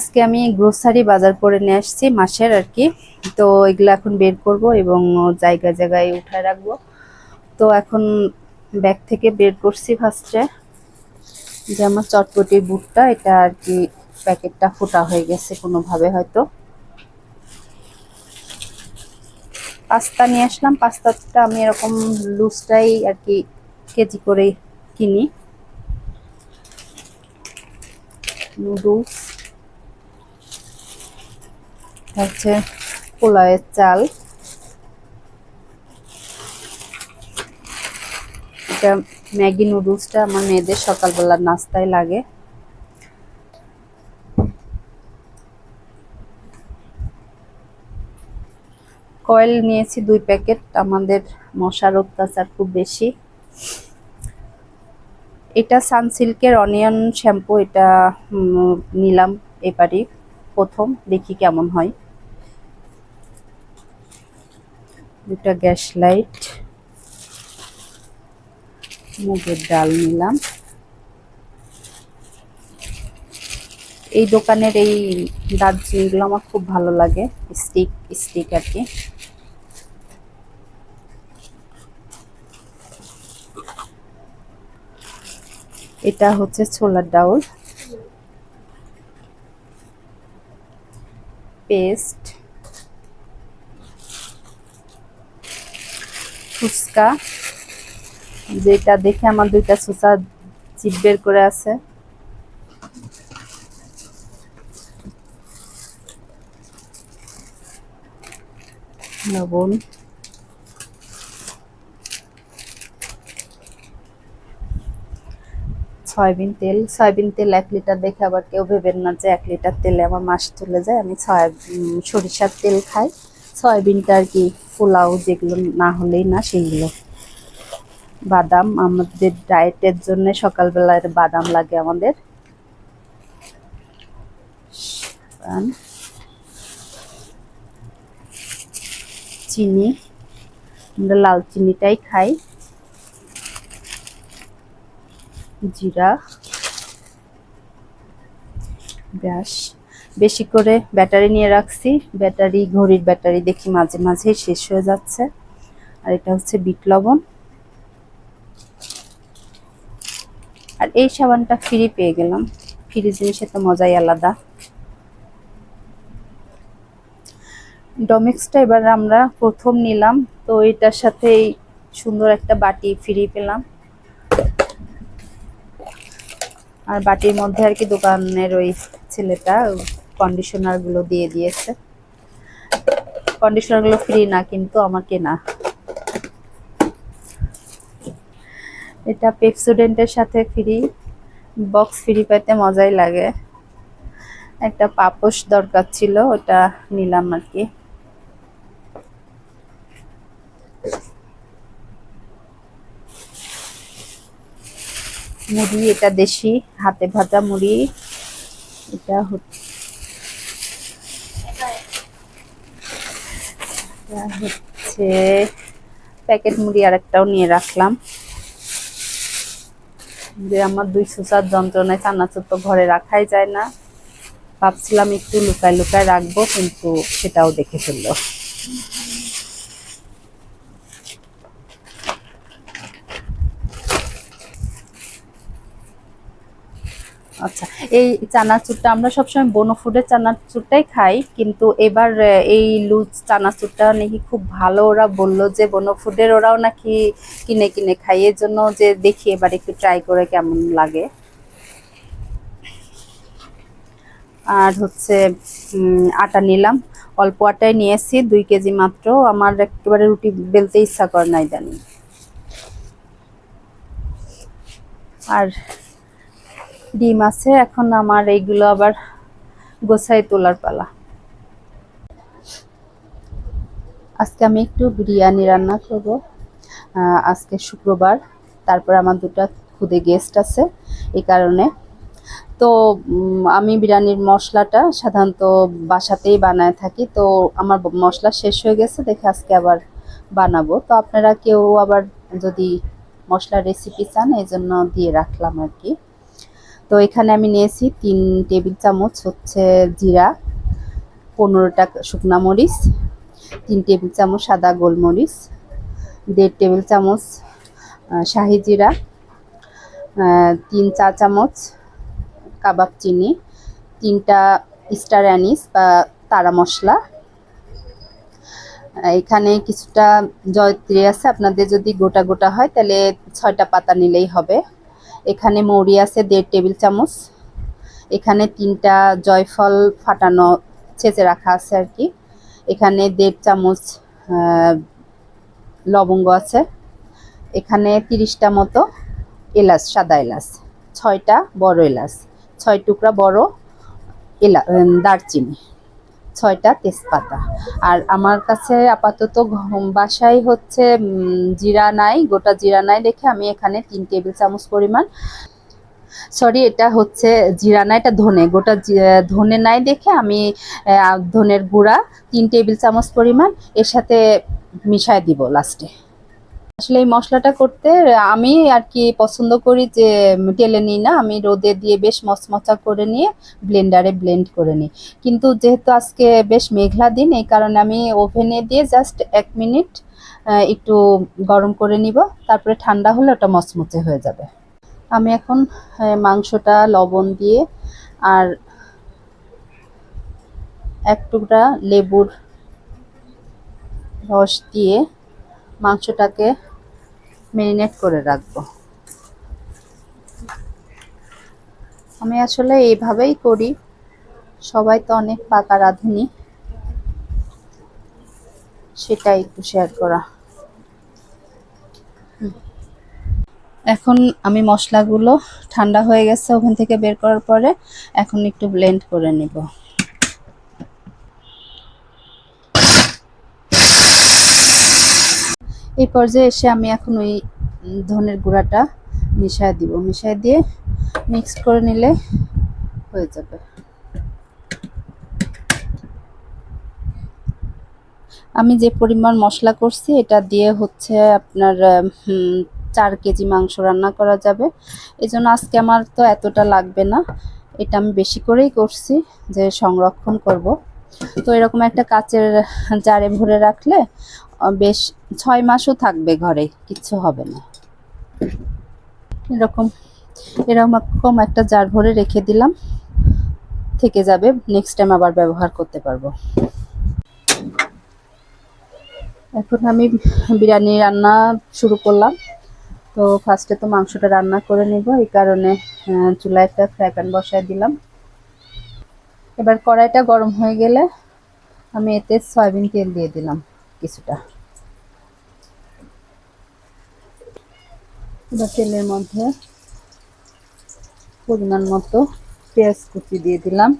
আজকে আমি গ্রোসারি বাজার করে নিয়ে আসছি মাসের আর কি। তো এগুলো এখন বের করব এবং জায়গা জায়গায় উঠায় রাখব। তো এখন ব্যাগ থেকে বের করছি ফার্স্টে যে আমার চটপটির বুটটা, এটা আর কি প্যাকেটটা ফোটা হয়ে গেছে কোনোভাবে হয়তো। পাস্তা নিয়ে আসলাম। পাস্তাটা আমি এরকম লুজটাই আর কি কেজি করে কিনি। নুডলস। হচ্ছে পোলাওয়ের চাল। এটা ম্যাগি নুডলসটা আমার মেয়েদের সকালবেলার নাস্তায় লাগে। কয়েল নিয়েছি দুই প্যাকেট, আমাদের মশার অত্যাচার খুব বেশি। এটা সানসিল্কের অনিয়ন শ্যাম্পু, এটা নিলাম এবারই প্রথম, দেখি কেমন হয়। দুটা গ্যাস লাইট, মুগের ডাল নিলাম। এই দোকানের এই দার্জিলিংগুলো আমার খুব ভালো লাগে স্টিক স্টিক আর কি। এটা হচ্ছে ছোলার ডাউল। পেস্ট ফুচকা যেটা দেখে আমার দুইটা সুসা চিপ বের করে আছে। লবণ। সয়াবিন তেল সয়াবিন তেল এক লিটার দেখে আবার কেউ ভেবেন না যে এক লিটার তেলে আমার মাস চলে যায়। আমি সয়াবিন সরিষার তেল খাই। সয়াবিনটা আর কি পোলাও যেগুলো না হলেই না সেইগুলো বাদাম আমাদের ডায়েটের জন্য সকালবেলার বাদাম লাগে আমাদের। চিনি। আমরা লাল চিনিটাই খাই। জিরা। ব্রাশ বেশি করে ব্যাটারি নিয়ে রাখছি। ব্যাটারি, ঘড়ির ব্যাটারি দেখি মাঝে মাঝে শেষ হয়ে যাচ্ছে। আর এটা হচ্ছে বিট লবণ। আর এই সাবানটা ফ্রি পেয়ে গেলাম। ফ্রি জিনিসের তো মজাই আলাদা। ডমিক্সটা এবার আমরা প্রথম নিলাম। তো এটার সাথেই সুন্দর একটা বাটি ফ্রি পেলাম। আর বাটির মধ্যে আর কি দোকানের ওই ছেলেটা কন্ডিশনারগুলো দিয়ে দিয়েছে। কন্ডিশনারগুলো ফ্রি না, কিন্তু আমাকে না। এটা পেপসোডেন্টের সাথে ফ্রি বক্স ফ্রি পেতে মজাই লাগে। একটা পাপোশ দরকার ছিল, ওটা নিলাম আর কি। মুড়ি, এটা দেশি, হাতে ভাজা মুড়ি। এটা হচ্ছে প্যাকেট মুড়ি আর একটাও নিয়ে রাখলাম। যে আমার দুই সুসার যন্ত্রণায় চানাচুর তো ঘরে রাখাই যায় না। ভাবছিলাম একটু লুকায় লুকায় রাখব, কিন্তু সেটাও দেখে ফেলল। আচ্ছা এই চানাচুরটা আমরা সবসময় বনফুডের চানাচুরটাই খাই, কিন্তু এবার এই লুজ চানাচুরটা নাকি খুব ভালো ওরা বলল যে বনফুডের ওরাও নাকি কিনে কিনে খাই এর জন্য যে দেখি এবার একটু ট্রাই করে কেমন লাগে। আর হচ্ছে আটা নিলাম, অল্প আটাই নিয়েছি, দুই কেজি মাত্র, আমার একেবারে রুটি বেলতে ইচ্ছা করে নাই জানি আর ডিম আছে, এখন আমার এইগুলো আবার গোছাই তোলার পালা। আজকে আমি একটু বিরিয়ানি রান্না করব। আজকে শুক্রবার, তারপর আমার দুটো খুদে গেস্ট আছে, এই কারণে। তো আমি বিরিয়ানির মশলাটা সাধারণত বাসাতেই বানায় থাকি, তো আমার মশলা শেষ হয়ে গেছে, দেখে আজকে আবার বানাবো। তো আপনারা কেউ আবার যদি মশলার রেসিপি চান, এই জন্য দিয়ে রাখলাম আর কি। তো এখানে আমি নিয়েছি তিন টেবিল চামচ হচ্ছে জিরা, পনেরোটা শুকনা মরিচ, তিন টেবিল চামচ সাদা গোলমরিচ, দেড় টেবিল চামচ শাহি জিরা তিন চা চামচ কাবাব চিনি, তিনটা স্টার অ্যানিস বা তারা মশলা। এখানে কিছুটা জয়ত্রী আছে, আপনাদের যদি গোটা গোটা হয় তাহলে ছয়টা পাতা নিলেই হবে। এখানে মৌরি আছে দেড় টেবিল চামচ। এখানে তিনটা জয়ফল ফাটানো ছেঁচে রাখা আছে আর কি। এখানে দেড় চামচ লবঙ্গ আছে। এখানে তিরিশটা মতো এলাচ, সাদা এলাচ, ছয়টা বড় এলাচ, ছয় টুকরা বড় এলা দারচিনি। ছয়টা তেজপাতা। আর আমার কাছে আপাতত বাসাই হচ্ছে জিরা নাই, গোটা জিরা নাই দেখে আমি এখানে তিন টেবিল চামচ পরিমাণ, সরি, এটা হচ্ছে জিরা না এটা ধনে, গোটা ধনে নাই দেখে আমি ধনের গুঁড়া তিন টেবিল চামচ পরিমাণ, এর সাথে মিশায় দিব লাস্টে। আসলে এই মশলাটা করতে আমি আর কি পছন্দ করি যে টেলে নিই না, আমি রোদে দিয়ে বেশ মচমচা করে নিয়ে ব্লেন্ডারে ব্লেন্ড করে নিই। কিন্তু যেহেতু আজকে বেশ মেঘলা দিন, এই কারণে আমি ওভেনে দিয়ে জাস্ট এক মিনিট একটু গরম করে নিব, তারপরে ঠান্ডা হলে ওটা মচমচে হয়ে যাবে। আমি এখন মাংসটা, লবণ দিয়ে আর এক টুকরা লেবুর রস দিয়ে মাংসটাকে মেরিনেট করে রাখব। আমি আসলে এইভাবেই করি। সবাই তো অনেক পাকা রাঁধুনি। সেটাই একটু শেয়ার করা। এখন আমি মশলাগুলো ঠান্ডা হয়ে গেছে ওখান থেকে বের করার পরে এখন একটু ব্লেন্ড করে নিব। এই পর্যায়ে এসে আমি এখন ওই ধনের গুঁড়াটা মিশায় দিব। মিশায় দিয়ে মিক্স করে নিলে হয়ে যাবে। আমি যে পরিমাণ মশলা করছি, এটা দিয়ে হচ্ছে আপনার চার কেজি মাংস রান্না করা যাবে। এই জন্য আজকে আমার তো এতটা লাগবে না। এটা আমি বেশি করেই করছি যে সংরক্ষণ করব। তো এরকম একটা কাচের জারে ভরে রাখলে বেশ ছয় মাসও থাকবে ঘরে, কিচ্ছু হবে না। এরকম এরকম একটা জার ভরে রেখে দিলাম, থেকে যাবে নেক্সট টাইম আবার ব্যবহার করতে পারব। এখন আমি বিরিয়ানি রান্না শুরু করলাম। তো ফার্স্টে তো মাংসটা রান্না করে নিব, এই কারণে চুলায় একটা ফ্রাই প্যান বসায় দিলাম। এবার কড়াইটা গরম হয়ে গেলে আমি এতে সয়াবিন তেল দিয়ে দিলাম, কিছুটা। এবার তেলের মধ্যে পরিমাণ মতো পেঁয়াজ কুচি দিয়ে দিলাম।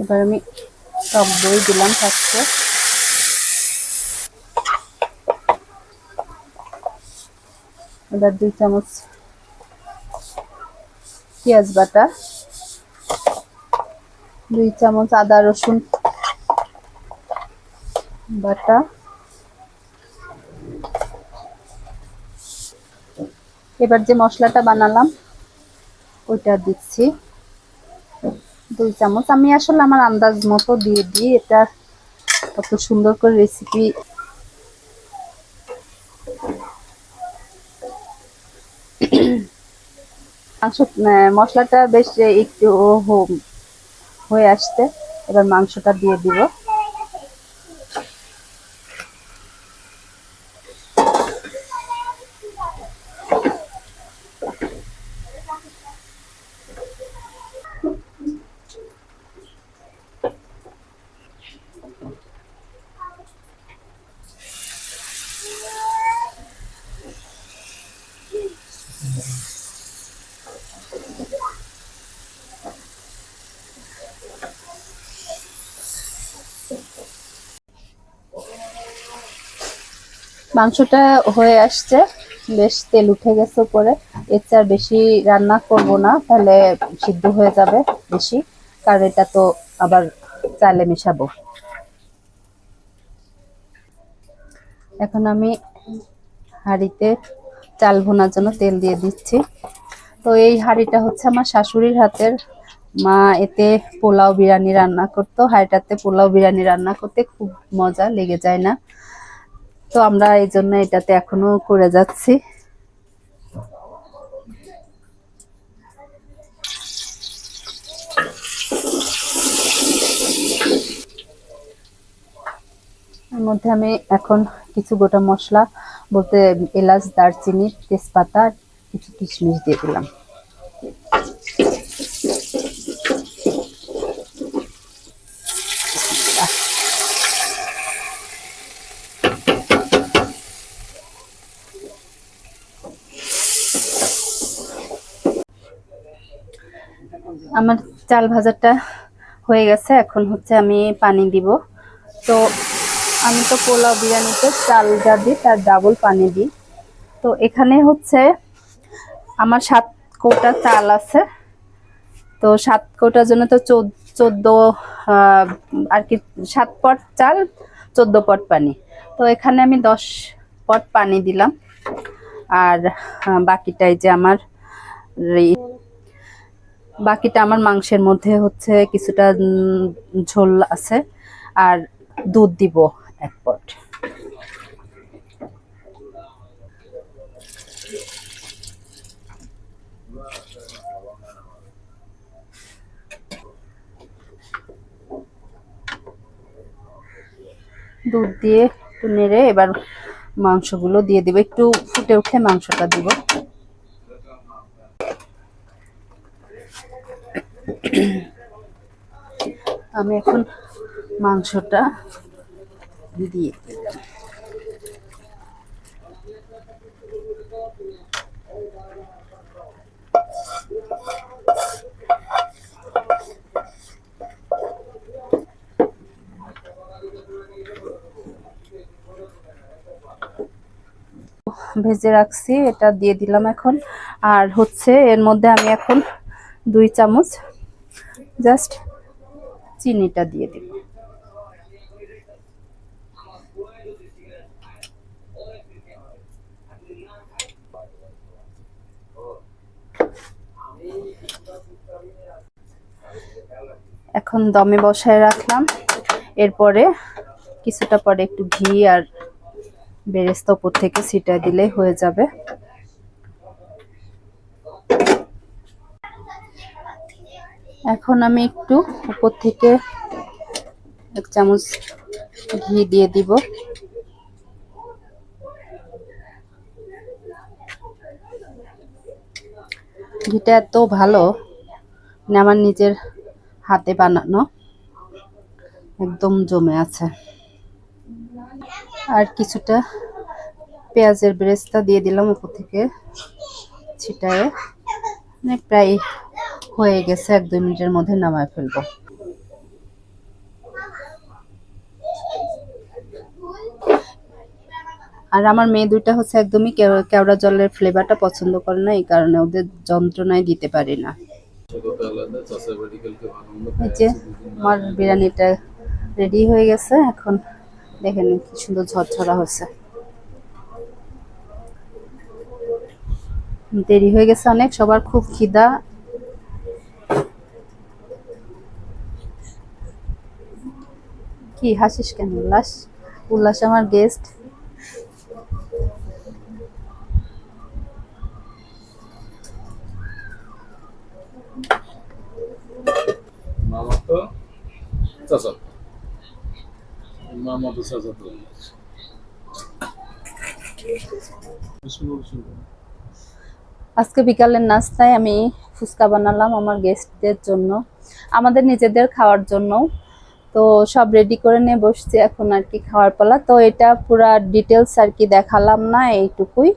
এবার আমি টক দই দিলাম ফার্স্টে এবার দুই চামচ পেঁয়াজ বাটা, দুই চামচ আদা রসুন বাটা, এবার যে মশলাটা বানালাম, ওইটা দিচ্ছি। দুই চামচ, আমি আসলে আমার আন্দাজ মতো দিয়ে দিই, এটা কত সুন্দর করে রেসিপি মাংস মশলাটা বেশ একটু হয়ে আসতে এবার মাংসটা দিয়ে দিব। মাংসটা হয়ে আসছে। বেশ তেল উঠে গেছে উপরে। এর চেয়ে আর বেশি রান্না করব না, তাহলে সিদ্ধ হয়ে যাবে বেশি। কারণ এটা তো আবার চালে মেশাবো। এখন আমি হাঁড়িতে চাল ভুনার জন্য তেল দিয়ে দিচ্ছি। তো এই হাঁড়িটা হচ্ছে আমার শাশুড়ির হাতের। মা এতে পোলাও বিরিয়ানি রান্না করতো। হাঁড়িটাতে পোলাও বিরিয়ানি রান্না করতে খুব মজা লেগে যায় না। তো আমরা এই জন্য এটাতে এখনও করে যাচ্ছি। এর মধ্যে আমি এখন কিছু গোটা মশলা, বলতে এলাচ, দারচিনি, তেজপাতা, কিছু কিশমিশ দিয়ে দিলাম। আমার চাল ভাজাটা হয়ে গেছে, এখন হচ্ছে আমি পানি দিব। তো আমি তো পোলাও বিরিয়ানিতে চাল যা দিই তার ডাবল পানি দিই। তো এখানে হচ্ছে আমার সাত কৌটা চাল আছে। তো সাত কৌটার জন্য তো চোদ্দ আর কি সাত পট চাল, চোদ্দ পট পানি। তো এখানে আমি দশ পট পানি দিলাম। আর বাকিটাই যে আমার বাকিটা আমার মাংসের মধ্যে হচ্ছে কিছুটা ঝোল আছে। আর দুধ দিব এক পট। দুধ দিয়ে একটু নেড়ে এবার মাংসগুলো দিয়ে দিব। একটু ফুটে উঠে মাংসটা দিব। আমি এখন মাংসটা দিয়ে ভেজে রাখছি, এটা দিয়ে দিলাম এখন। আর হচ্ছে এর মধ্যে আমি এখন দুই চামচ জাস্ট চিনিটা দিয়ে দিব। এখন দমে বসায় রাখলাম। এরপরে কিছুটা পরে একটু ঘি আর বেরেস্তা উপর থেকে ছিটা দিলে হয়ে যাবে। এখন আমি একটু উপর থেকে এক চামচ ঘি দিয়ে দিব। ঘিটা এত ভালো মানে আমার নিজের হাতে বানানো একদম জমে আছে। আর কিছুটা পেঁয়াজের বেরেস্তা দিয়ে দিলাম উপর থেকে, ছিটায়। মানে প্রায় হয়ে গেছে, এক দুই মিনিটের মধ্যে নামায় ফেলব। আর আমার মেয়ে দুইটা হচ্ছে একদমই কেও- কেওড়া জলের ফ্লেভারটা পছন্দ করে না, এই কারণে ওদের যন্ত্রণায় দিতে পারি না। আমার বিরিয়ানিটা রেডি হয়ে গেছে, এখন দেখেন কি সুন্দর ঝরঝরা হয়েছে দেরি হয়ে গেছে অনেক, সবার খুব খিদা। কি? হাসিস কেন? উল্লাস? উল্লাস আমার গেস্ট মামা তো চাচাত মামা তো চাচাত আজকে বিকালের নাস্তায় আমি ফুচকা বানালাম আমার গেস্টদের জন্য। আমাদের নিজেদের খাওয়ার জন্য তো সব রেডি করে নিয়ে বসছি এখন আর কি খাওয়ার পালা। তো এটা পুরা ডিটেলস আর কি দেখালাম না এইটুকুই।